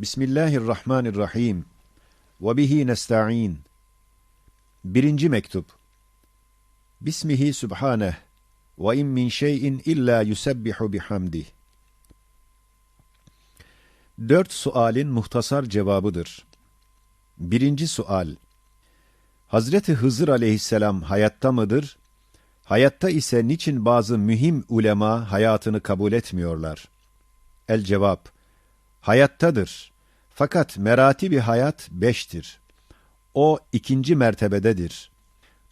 Bismillahirrahmanirrahim. Ve bihi nesta'in. Birinci mektup. Bismihi subhaneh. Ve in min şeyin illa yusebbihu bihamdih. Dört sualin muhtasar cevabıdır. Birinci sual. Hazreti Hızır aleyhisselam hayatta mıdır? Hayatta ise niçin bazı mühim ulema hayatını kabul etmiyorlar? El cevap. Hayattadır. Fakat merati bir hayat beştir. O ikinci mertebededir.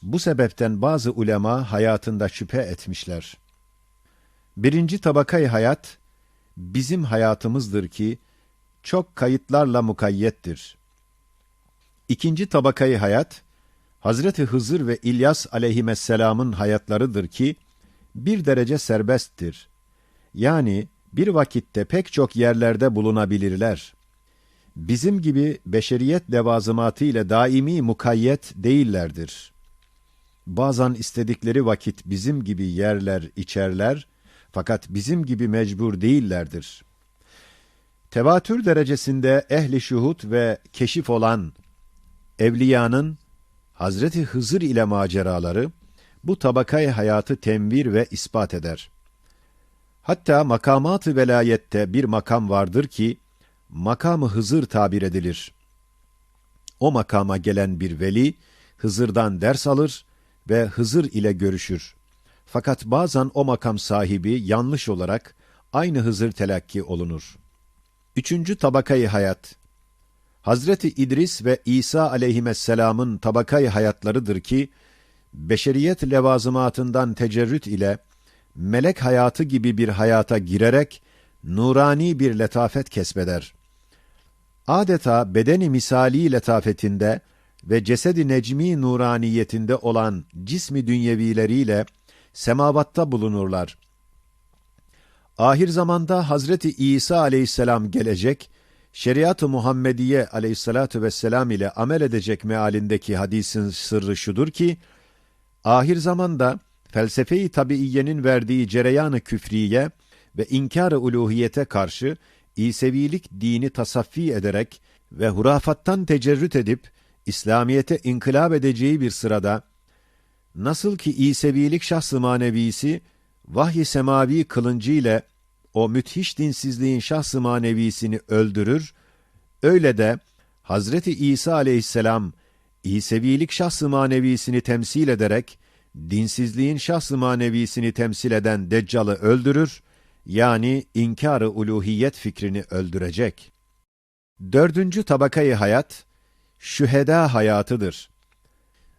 Bu sebepten bazı ulema hayatında şüphe etmişler. Birinci tabakayı hayat, bizim hayatımızdır ki, çok kayıtlarla mukayyettir. İkinci tabakayı hayat, Hazreti Hızır ve İlyas aleyhisselamın hayatlarıdır ki, bir derece serbesttir. Yani bir vakitte pek çok yerlerde bulunabilirler. Bizim gibi beşeriyet levazımatı ile daimi mukayyet değillerdir. Bazen istedikleri vakit bizim gibi yerler, içerler, fakat bizim gibi mecbur değillerdir. Tevatür derecesinde ehli şuhut ve keşif olan evliyanın Hazreti Hızır ile maceraları bu tabakayı hayatı temvir ve ispat eder. Hatta makamat-ı velayette bir makam vardır ki, makamı Hızır tabir edilir. O makama gelen bir veli, Hızır'dan ders alır ve Hızır ile görüşür. Fakat bazen o makam sahibi yanlış olarak aynı Hızır telakki olunur. Üçüncü tabakayı hayat. Hazreti İdris ve İsa aleyhisselamın tabakayı hayatlarıdır ki, beşeriyet levazımatından tecerrüt ile melek hayatı gibi bir hayata girerek nurani bir letafet kesbeder. Adeta bedeni misali letafetinde ve cesedi necmi nuraniyetinde olan cismi dünyevileriyle semavatta bulunurlar. Ahir zamanda Hazreti İsa aleyhisselam gelecek, şeriat-ı Muhammediye aleyhissalatu vesselam ile amel edecek mealindeki hadisin sırrı şudur ki, ahir zamanda felsefe-i tabiiyenin verdiği cereyan-ı küfriye ve inkar-ı uluhiyete karşı İsevilik dini tasaffi ederek ve hurafattan tecerrüt edip İslamiyete inkılap edeceği bir sırada nasıl ki İsevilik şahs-ı manevisi vahiy semavi kılıncı ile o müthiş dinsizliğin şahs-ı manevisini öldürür, öyle de Hazreti İsa aleyhisselam İsevilik şahs-ı manevisini temsil ederek dinsizliğin şahs-ı manevisini temsil eden Deccal'ı öldürür, yani inkar-ı uluhiyet fikrini öldürecek. Dördüncü tabakayı hayat, şüheda hayatıdır.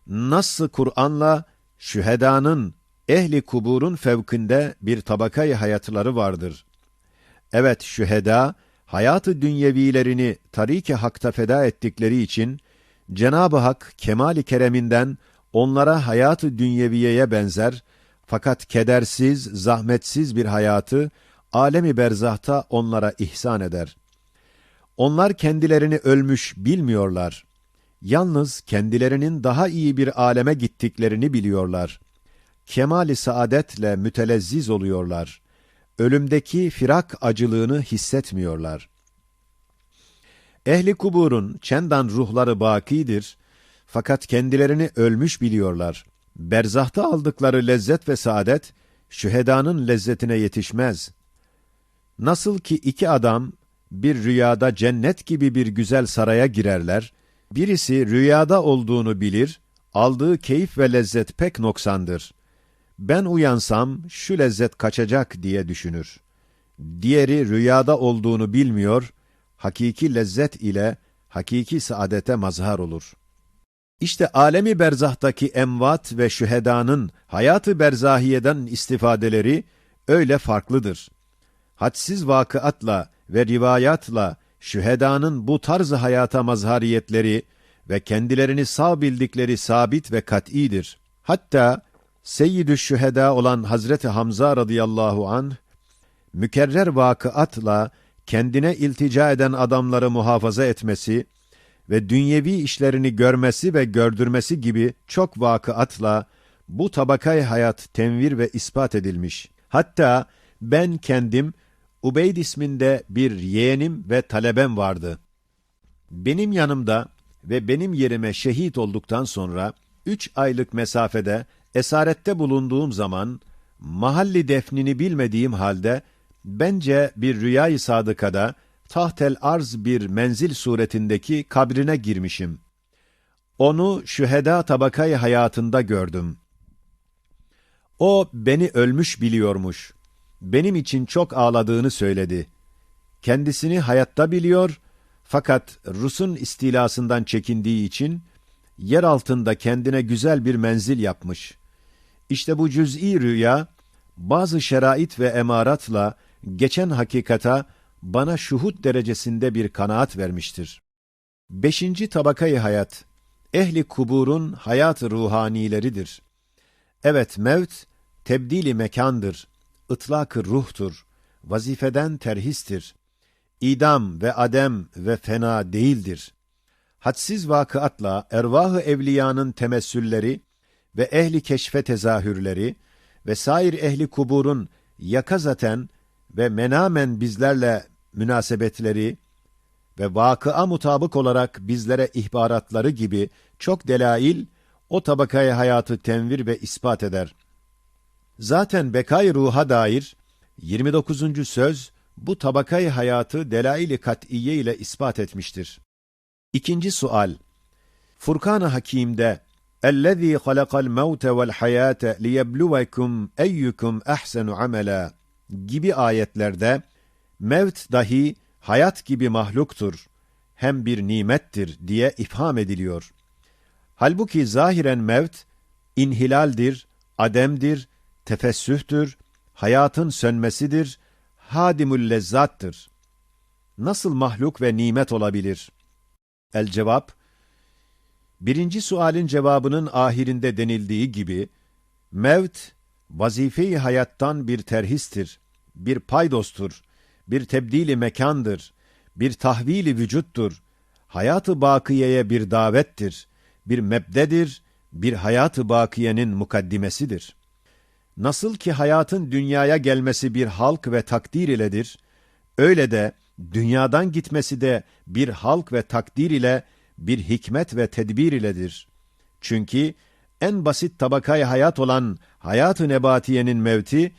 Nasıl Kur'an'la şühedanın ehli kuburun fevkinde bir tabakayı hayatları vardır. Evet şüheda, hayatı dünyevilerini tarik-i hakta feda ettikleri için, Cenab-ı Hak kemali kereminden onlara hayatı dünyeviyeye benzer, fakat kedersiz, zahmetsiz bir hayatı, alemi berzahta onlara ihsan eder. Onlar kendilerini ölmüş bilmiyorlar. Yalnız kendilerinin daha iyi bir aleme gittiklerini biliyorlar. Kemali saadetle mütelezziz oluyorlar. Ölümdeki firak acılığını hissetmiyorlar. Ehli kuburun çendan ruhları bakidir, fakat kendilerini ölmüş biliyorlar. Berzahta aldıkları lezzet ve saadet, şühedanın lezzetine yetişmez. Nasıl ki iki adam bir rüyada cennet gibi bir güzel saraya girerler, birisi rüyada olduğunu bilir, aldığı keyif ve lezzet pek noksandır. Ben uyansam şu lezzet kaçacak diye düşünür. Diğeri rüyada olduğunu bilmiyor, hakiki lezzet ile hakiki saadete mazhar olur. İşte alemi berzahtaki emvat ve şühedanın hayatı berzahiyeden istifadeleri öyle farklıdır. Hadsiz vakıatla ve rivayatla şühedanın bu tarzı hayata mazhariyetleri ve kendilerini sağ bildikleri sabit ve kat'idir. Hatta Seyyidü Şüheda olan Hazreti Hamza radıyallahu anh, mükerrer vakıatla kendine iltica eden adamları muhafaza etmesi ve dünyevi işlerini görmesi ve gördürmesi gibi çok vakıatla bu tabakay hayat tenvir ve ispat edilmiş. Hatta ben kendim Ubeyd isminde bir yeğenim ve talebem vardı. Benim yanımda ve benim yerime şehit olduktan sonra üç aylık mesafede esarette bulunduğum zaman mahalli defnini bilmediğim halde bence bir rüyayı sadıkada tahtel arz bir menzil suretindeki kabrine girmişim. Onu şüheda tabakayı hayatında gördüm. O beni ölmüş biliyormuş. Benim için çok ağladığını söyledi. Kendisini hayatta biliyor fakat Rus'un istilasından çekindiği için yer altında kendine güzel bir menzil yapmış. İşte bu cüz'i rüya bazı şerait ve emaratla geçen hakikata bana şuhut derecesinde bir kanaat vermiştir. Beşinci tabakayı hayat, ehli kuburun hayat ruhanileridir. Evet mevt, tebdili mekandır, ıtlak ruhtur, vazifeden terhistir. İdam ve adem ve fena değildir. Hadsiz vakıatla ervah-ı evliyanın temessülleri ve ehli keşfe tezahürleri ve sair ehli kuburun yakazaten ve menamen bizlerle münasebetleri ve vakıa mutabık olarak bizlere ihbaratları gibi çok delail o tabakaya hayatı tenvir ve ispat eder. Zaten bekay ruha dair 29. söz bu tabakayı hayatı delail-i kat'iye ile ispat etmiştir. İkinci sual. Furkan-ı Hakîm'de اَلَّذ۪ي خَلَقَ الْمَوْتَ وَالْحَيَاةَ لِيَبْلُوَكُمْ اَيُّكُمْ اَحْسَنُ عَمَلًا gibi ayetlerde mevt dahi hayat gibi mahluktur, hem bir nimettir diye ifham ediliyor. Halbuki zahiren mevt, inhilaldir, ademdir, tefessühtür, hayatın sönmesidir, hadimül lezzattır. Nasıl mahluk ve nimet olabilir? El cevap, birinci sualin cevabının ahirinde denildiği gibi, mevt, vazife-i hayattan bir terhistir, bir paydostur, bir tebdili mekandır, bir tahvili vücuttur, hayatı bakiyeye bir davettir, bir mebdedir, bir hayatı bakiyenin mukaddimesidir. Nasıl ki hayatın dünyaya gelmesi bir halk ve takdir iledir, öyle de dünyadan gitmesi de bir halk ve takdir ile bir hikmet ve tedbir iledir. Çünkü en basit tabakayı hayat olan hayat-ı nebatiyenin mevti,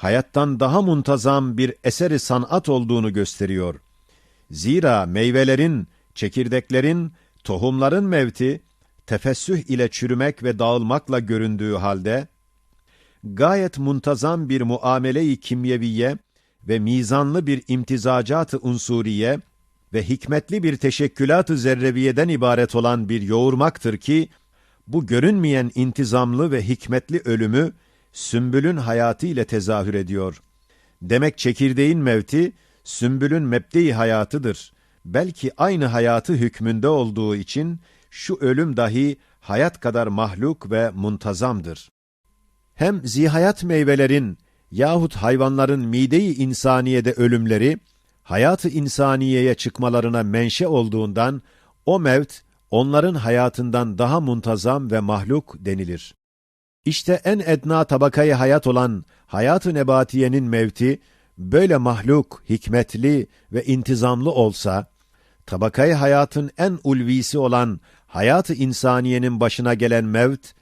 hayattan daha muntazam bir eseri sanat olduğunu gösteriyor. Zira meyvelerin, çekirdeklerin, tohumların mevti, tefessüh ile çürümek ve dağılmakla göründüğü halde, gayet muntazam bir muamele-i kimyeviye ve mizanlı bir imtizacat-ı unsuriye ve hikmetli bir teşekkülat-ı zerreviyeden ibaret olan bir yoğurmaktır ki, bu görünmeyen intizamlı ve hikmetli ölümü, sümbülün hayatı ile tezahür ediyor. Demek çekirdeğin mevti, sümbülün mebde hayatıdır. Belki aynı hayatı hükmünde olduğu için, şu ölüm dahi hayat kadar mahluk ve muntazamdır. Hem zihayat meyvelerin yahut hayvanların mide-i insaniyede ölümleri, hayatı insaniyeye çıkmalarına menşe olduğundan, o mevt, onların hayatından daha muntazam ve mahluk denilir. İşte en edna tabakayı hayat olan hayat-ı nebatiyenin mevti, böyle mahluk, hikmetli ve intizamlı olsa, tabakayı hayatın en ulvisi olan hayat-ı insaniyenin başına gelen mevt,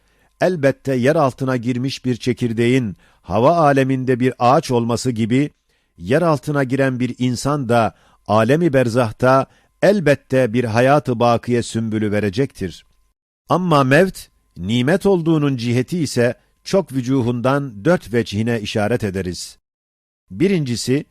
elbette yer altına girmiş bir çekirdeğin hava aleminde bir ağaç olması gibi, yer altına giren bir insan da alemi berzahta elbette bir hayatı bakiye sümbülü verecektir. Ama mevt, nimet olduğunun ciheti ise çok vücuhundan dört vecihine işaret ederiz. Birincisi,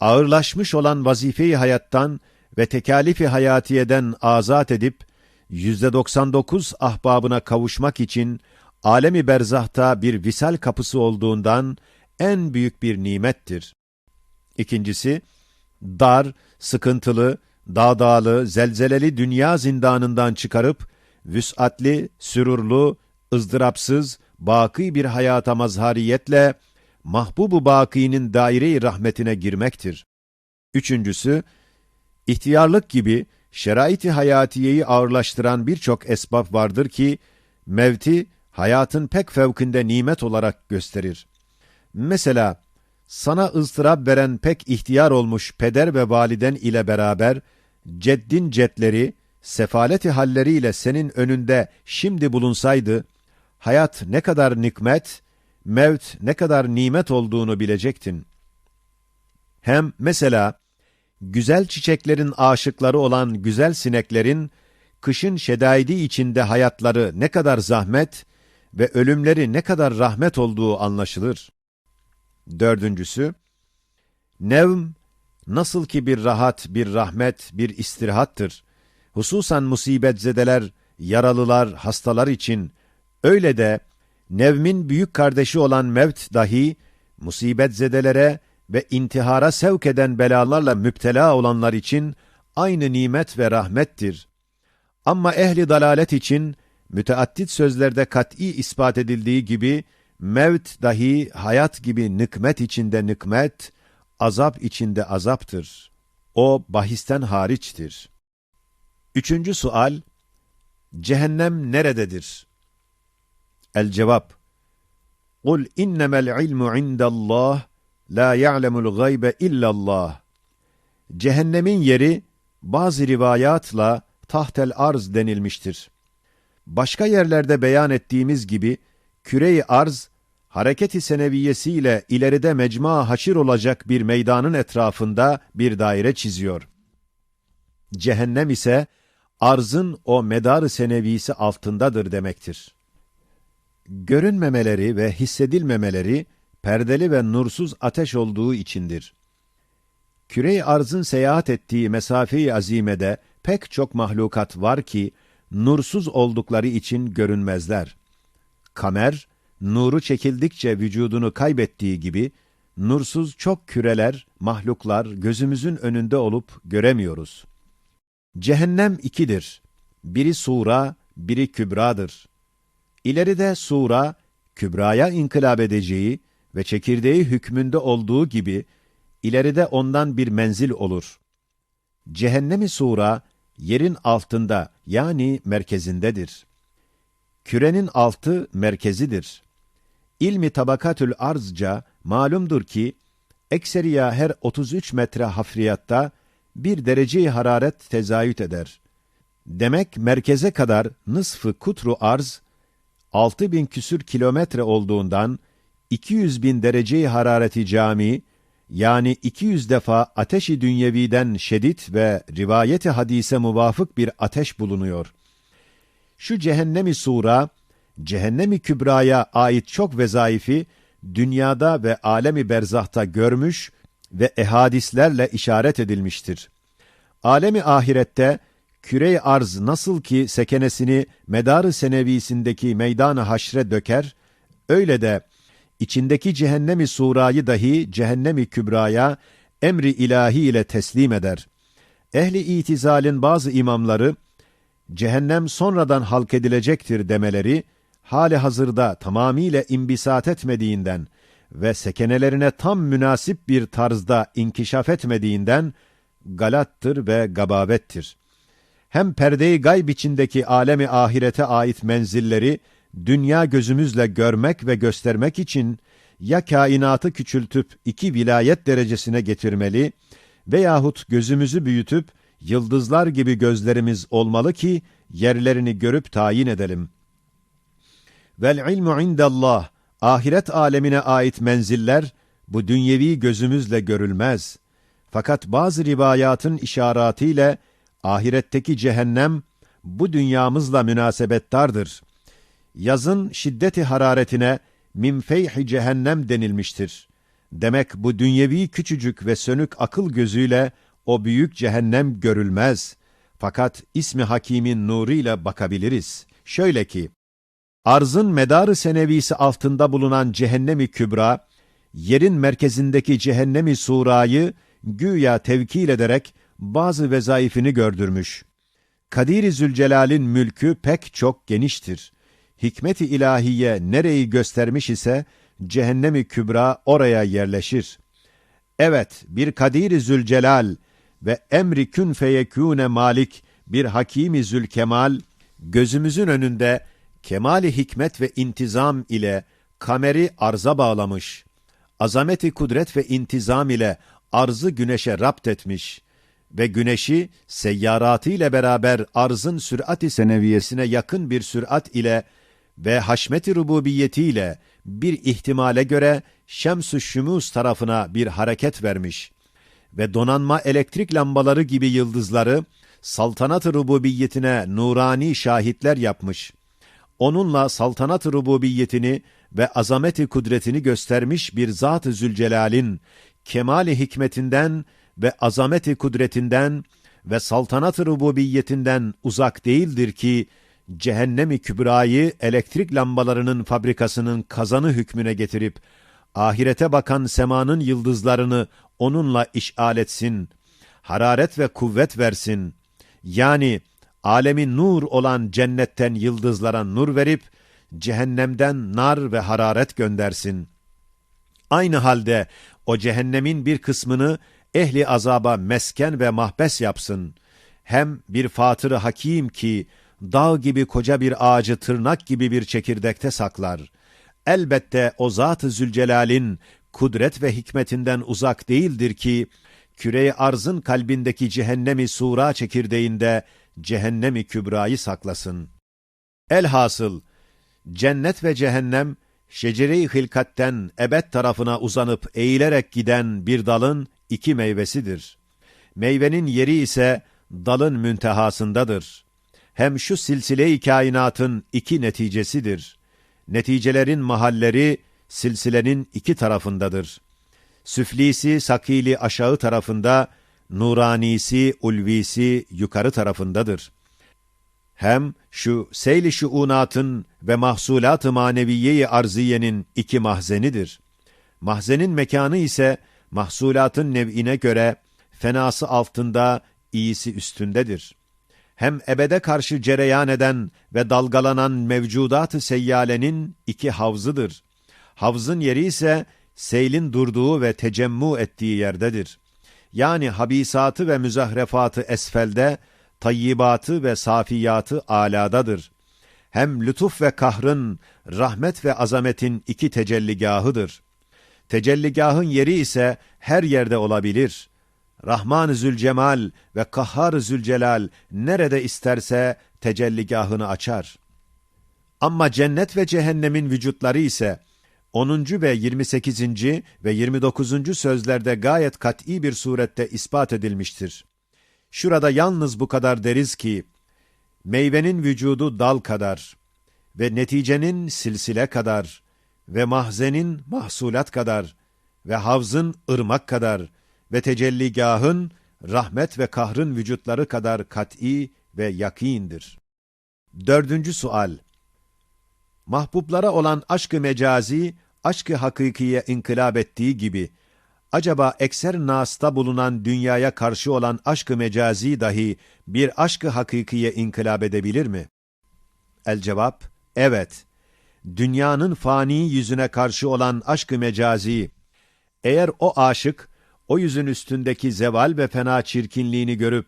ağırlaşmış olan vazifeyi hayattan ve tekalifi hayatiyeden azat edip, yüzde 99 ahbabına kavuşmak için alemi berzahta bir visal kapısı olduğundan en büyük bir nimettir. İkincisi, dar, sıkıntılı, dağdağlı, zelzeleli dünya zindanından çıkarıp, vüsatli, sürurlu, ızdırapsız, baki bir hayata mazhariyetle, mahbubu bakinin daire-i rahmetine girmektir. Üçüncüsü, ihtiyarlık gibi şerait-i hayatiyeyi ağırlaştıran birçok esbab vardır ki, mevti hayatın pek fevkinde nimet olarak gösterir. Mesela, sana ızdırap veren pek ihtiyar olmuş peder ve validen ile beraber, ceddin cetleri, sefaleti halleriyle senin önünde şimdi bulunsaydı, hayat ne kadar nikmet, mevt ne kadar nimet olduğunu bilecektin. Hem mesela, güzel çiçeklerin aşıkları olan güzel sineklerin, kışın şedaidi içinde hayatları ne kadar zahmet ve ölümleri ne kadar rahmet olduğu anlaşılır. Dördüncüsü, nevm, nasıl ki bir rahat, bir rahmet, bir istirahattır. Hususan musibetzedeler, yaralılar, hastalar için, öyle de nevmin büyük kardeşi olan mevt dahi, musibetzedelere ve intihara sevk eden belalarla müptela olanlar için aynı nimet ve rahmettir. Ama ehli dalalet için müteaddit sözlerde kat'î ispat edildiği gibi mevt dahi hayat gibi nıkmet içinde nıkmet, azap içinde azaptır. O bahisten hariçtir. Üçüncü sual, cehennem nerededir? El cevap, Kul innemel ilmu indallah, la ya'lemul gaybe illallah. Cehennemin yeri bazı rivayatla tahtel arz denilmiştir. Başka yerlerde beyan ettiğimiz gibi küre-i arz hareketi seneviyesiyle ileride mecma haşir olacak bir meydanın etrafında bir daire çiziyor. Cehennem ise arzın o medar senevisi altındadır demektir. Görünmemeleri ve hissedilmemeleri perdeli ve nursuz ateş olduğu içindir. Küre-i arzın seyahat ettiği mesafe-i azimede pek çok mahlukat var ki, nursuz oldukları için görünmezler. Kamer, nuru çekildikçe vücudunu kaybettiği gibi, nursuz çok küreler, mahluklar gözümüzün önünde olup göremiyoruz. Cehennem ikidir. Biri sura, biri kübradır. İleride sura, kübraya inkılap edeceği ve çekirdeği hükmünde olduğu gibi, ileride ondan bir menzil olur. Cehennemi sura, yerin altında yani merkezindedir. Kürenin altı merkezidir. İlmi tabakatül arzca malumdur ki, ekseriya her 33 metre hafriyatta bir derece hararet tezayüt eder. Demek merkeze kadar nısfı kutru arz, 6000 bin küsür kilometre olduğundan 200 bin derece harareti cami, yani 200 defa ateşi dünyeviden şedid ve rivayeti hadise muvafık bir ateş bulunuyor. Şu cehennemi sura, cehennemi kübraya ait çok vezaifi, dünyada ve alemi berzahta görmüş ve ehadislerle işaret edilmiştir. Alemi ahirette, küre arz nasıl ki sekenesini medarı senevisindeki meydanı haşre döker, öyle de içindeki cehennemi surayı dahi cehennemi kübraya emri ilahi ile teslim eder. Ehli itizalin bazı imamları, cehennem sonradan halk edilecektir demeleri, hali hazırda tamamiyle imbisat etmediğinden ve sekenelerine tam münasip bir tarzda inkişaf etmediğinden, galattır ve gabavettir. Hem perde-i gayb içindeki alemi ahirete ait menzilleri, dünya gözümüzle görmek ve göstermek için ya kainatı küçültüp iki vilayet derecesine getirmeli veyahut gözümüzü büyütüp yıldızlar gibi gözlerimiz olmalı ki yerlerini görüp tayin edelim. Vel ilmu indallah, ahiret alemine ait menziller bu dünyevi gözümüzle görülmez. Fakat bazı rivayatın işaretiyle ahiretteki cehennem bu dünyamızla münasebettardır yazın şiddeti hararetine min feyhi cehennem denilmiştir. Demek bu dünyevi küçücük ve sönük akıl gözüyle o büyük cehennem görülmez. Fakat ismi hakimin nuruyla bakabiliriz. Şöyle ki, arzın medarı senevisi altında bulunan cehennemi kübra, yerin merkezindeki cehennemi surayı güya tevkil ederek bazı vezaifini gördürmüş. Kadir-i Zülcelal'in mülkü pek çok geniştir hikmet-i ilahiye nereyi göstermiş ise, cehennemi kübra oraya yerleşir. Evet, bir Kadir-i Zülcelal ve emri kün feyekûne malik bir Hakîm-i Zülkemal, gözümüzün önünde kemali hikmet ve intizam ile kameri arza bağlamış. azameti kudret ve intizam ile arzı güneşe rapt etmiş ve güneşi seyyaratı ile beraber arzın sürat-i seneviyesine yakın bir sürat ile ve haşmet-i rububiyetiyle bir ihtimale göre Şems-ü Şümûs tarafına bir hareket vermiş ve donanma elektrik lambaları gibi yıldızları saltanat-ı rububiyetine nurani şahitler yapmış. Onunla saltanat-ı rububiyetini ve azameti kudretini göstermiş bir Zat-ı Zülcelal'in kemali hikmetinden ve azameti kudretinden ve saltanat-ı rububiyetinden uzak değildir ki cehennemi kübrayı elektrik lambalarının fabrikasının kazanı hükmüne getirip ahirete bakan semanın yıldızlarını onunla işal etsin, hararet ve kuvvet versin. Yani alemi nur olan cennetten yıldızlara nur verip, cehennemden nar ve hararet göndersin. Aynı halde o cehennemin bir kısmını ehli azaba mesken ve mahbes yapsın. Hem bir fatırı hakim ki, dağ gibi koca bir ağacı tırnak gibi bir çekirdekte saklar. Elbette o Zat-ı Zülcelal'in kudret ve hikmetinden uzak değildir ki, küre arzın kalbindeki cehennemi sura çekirdeğinde cehennemi kübrayı saklasın. Elhasıl, cennet ve cehennem, şecere-i hilkatten ebed tarafına uzanıp eğilerek giden bir dalın iki meyvesidir. Meyvenin yeri ise dalın müntehasındadır. Hem şu silsile-i kainatın iki neticesidir. Neticelerin mahalleri silsilenin iki tarafındadır. Süflisi, sakili aşağı tarafında, nuranisi, ulvisi yukarı tarafındadır. Hem şu seyli şuunatın ve mahsulat-ı maneviye-i arziyenin iki mahzenidir. Mahzenin mekanı ise mahsulatın nev'ine göre fenası altında, iyisi üstündedir. Hem ebede karşı cereyan eden ve dalgalanan mevcudat-ı seyyalenin iki havzıdır. Havzın yeri ise seylin durduğu ve tecemmu ettiği yerdedir. Yani habisatı ve müzahrefatı esfelde, tayyibatı ve safiyatı aladadır. Hem lütuf ve kahrın, rahmet ve azametin iki tecelligahıdır. Tecelligahın yeri ise her yerde olabilir. Rahman-ı Zülcemal ve Kahhar-ı Zülcelal nerede isterse tecelligahını açar. Ama cennet ve cehennemin vücutları ise 10. ve 28. ve 29. sözlerde gayet kat'i bir surette ispat edilmiştir. Şurada yalnız bu kadar deriz ki, meyvenin vücudu dal kadar ve neticenin silsile kadar ve mahzenin mahsulat kadar ve havzın ırmak kadar ve tecelligahın rahmet ve kahrın vücutları kadar kat'i ve yakindir. Dördüncü sual. Mahbublara olan aşkı mecazi, aşkı hakikiye inkılap ettiği gibi, acaba ekser nasta bulunan dünyaya karşı olan aşkı mecazi dahi bir aşkı hakikiye inkılap edebilir mi? El cevap, evet. Dünyanın fani yüzüne karşı olan aşkı mecazi, eğer o aşık, o yüzün üstündeki zeval ve fena çirkinliğini görüp,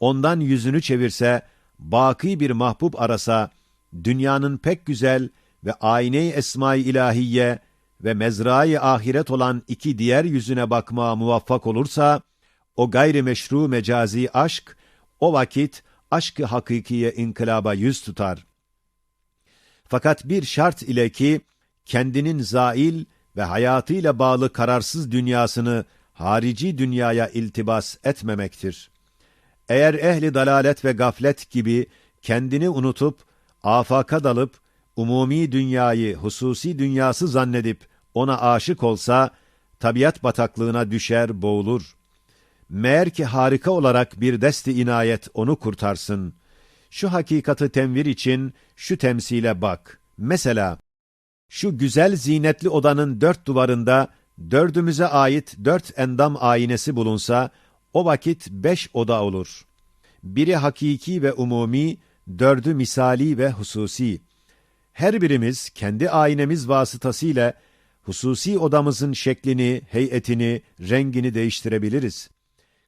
ondan yüzünü çevirse, baki bir mahbub arasa, dünyanın pek güzel ve ayne-i esma-i ilahiye ve mezrai ahiret olan iki diğer yüzüne bakmaya muvaffak olursa, o gayri meşru mecazi aşk, o vakit aşkı hakikiye inkılaba yüz tutar. Fakat bir şart ile ki, kendinin zail ve hayatıyla bağlı kararsız dünyasını harici dünyaya iltibas etmemektir. Eğer ehli dalalet ve gaflet gibi kendini unutup, afaka dalıp, umumi dünyayı hususi dünyası zannedip ona aşık olsa, tabiat bataklığına düşer, boğulur. Meğer ki harika olarak bir desti inayet onu kurtarsın. Şu hakikati tenvir için şu temsile bak. Mesela, şu güzel zinetli odanın dört duvarında dördümüze ait dört endam aynesi bulunsa, o vakit beş oda olur. Biri hakiki ve umumi, dördü misali ve hususi. Her birimiz kendi aynemiz vasıtasıyla hususi odamızın şeklini, heyetini, rengini değiştirebiliriz.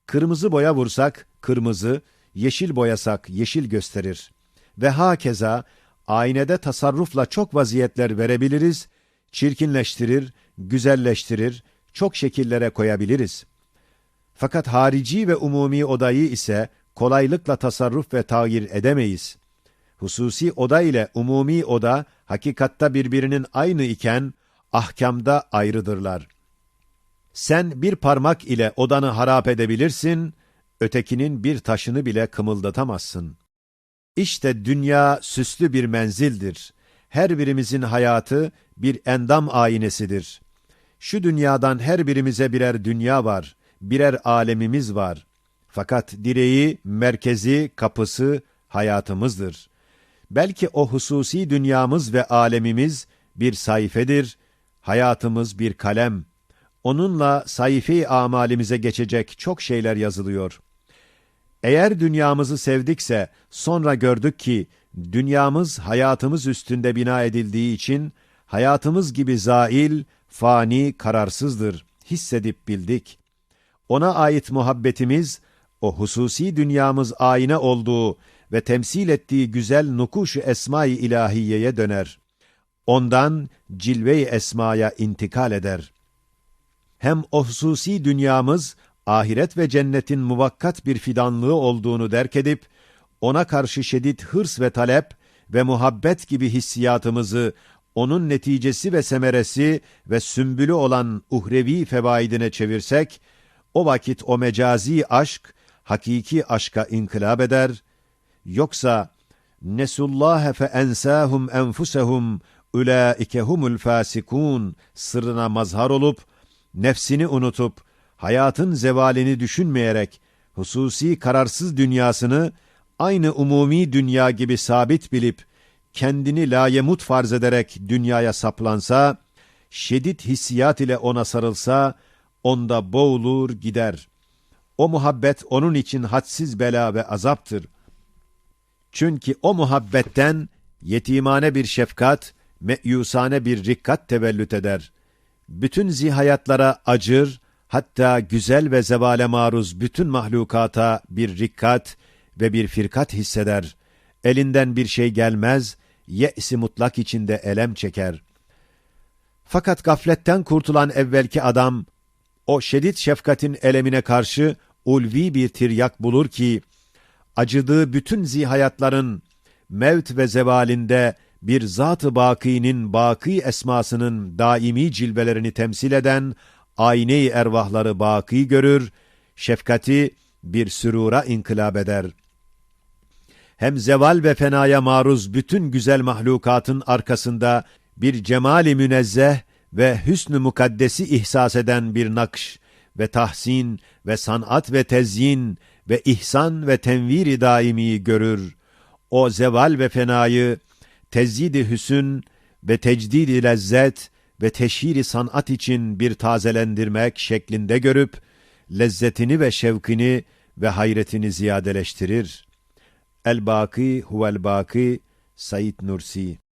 Kırmızı boya vursak kırmızı, yeşil boyasak yeşil gösterir. Ve hakeza aynede tasarrufla çok vaziyetler verebiliriz, çirkinleştirir, güzelleştirir, çok şekillere koyabiliriz. Fakat harici ve umumi odayı ise kolaylıkla tasarruf ve tağyir edemeyiz. Hususi oda ile umumi oda hakikatta birbirinin aynı iken ahkamda ayrıdırlar. Sen bir parmak ile odanı harap edebilirsin, ötekinin bir taşını bile kımıldatamazsın. İşte dünya süslü bir menzildir. Her birimizin hayatı bir endam aynesidir. Şu dünyadan her birimize birer dünya var, birer alemimiz var. Fakat direği, merkezi, kapısı hayatımızdır. Belki o hususi dünyamız ve alemimiz bir sayfedir, hayatımız bir kalem. Onunla sayfe-i amalimize geçecek çok şeyler yazılıyor. Eğer dünyamızı sevdikse sonra gördük ki dünyamız hayatımız üstünde bina edildiği için hayatımız gibi zail, fani, kararsızdır. Hissedip bildik. Ona ait muhabbetimiz o hususi dünyamız ayna olduğu ve temsil ettiği güzel nukuşu esma-i ilahiyeye döner. Ondan cilve-i esmaya intikal eder. Hem o hususi dünyamız ahiret ve cennetin muvakkat bir fidanlığı olduğunu derk edip, ona karşı şiddet hırs ve talep ve muhabbet gibi hissiyatımızı onun neticesi ve semeresi ve sümbülü olan uhrevi fevaidine çevirsek, o vakit o mecazi aşk, hakiki aşka inkılap eder, yoksa nesullâhe fe ensâhum enfusehum ulaike humul fasikun sırrına mazhar olup, nefsini unutup, hayatın zevalini düşünmeyerek, hususi kararsız dünyasını aynı umumi dünya gibi sabit bilip, kendini layemut farz ederek dünyaya saplansa, şiddet hissiyat ile ona sarılsa, onda boğulur gider. O muhabbet onun için hadsiz bela ve azaptır. Çünkü o muhabbetten yetimane bir şefkat, meyusane bir rikkat tevellüt eder. Bütün zihayatlara acır, hatta güzel ve zevale maruz bütün mahlukata bir rikkat ve bir firkat hisseder. Elinden bir şey gelmez, ye'si mutlak içinde elem çeker. Fakat gafletten kurtulan evvelki adam, o şiddet şefkatin elemine karşı ulvi bir tiryak bulur ki, acıdığı bütün zihayatların mevt ve zevalinde bir zat-ı bakinin baki esmasının daimi cilvelerini temsil eden ayne-i ervahları baki görür, şefkati bir sürura inkılap eder. Hem zeval ve fenaya maruz bütün güzel mahlukatın arkasında bir cemali münezzeh ve hüsnü mukaddesi ihsas eden bir nakş ve tahsin ve sanat ve tezyin ve ihsan ve tenviri daimi görür. O zeval ve fenayı tezyid-i hüsün ve tecdid-i lezzet ve teşhiri sanat için bir tazelendirmek şeklinde görüp, lezzetini ve şevkini ve hayretini ziyadeleştirir. El-Baki huvel-Baki Said Nursi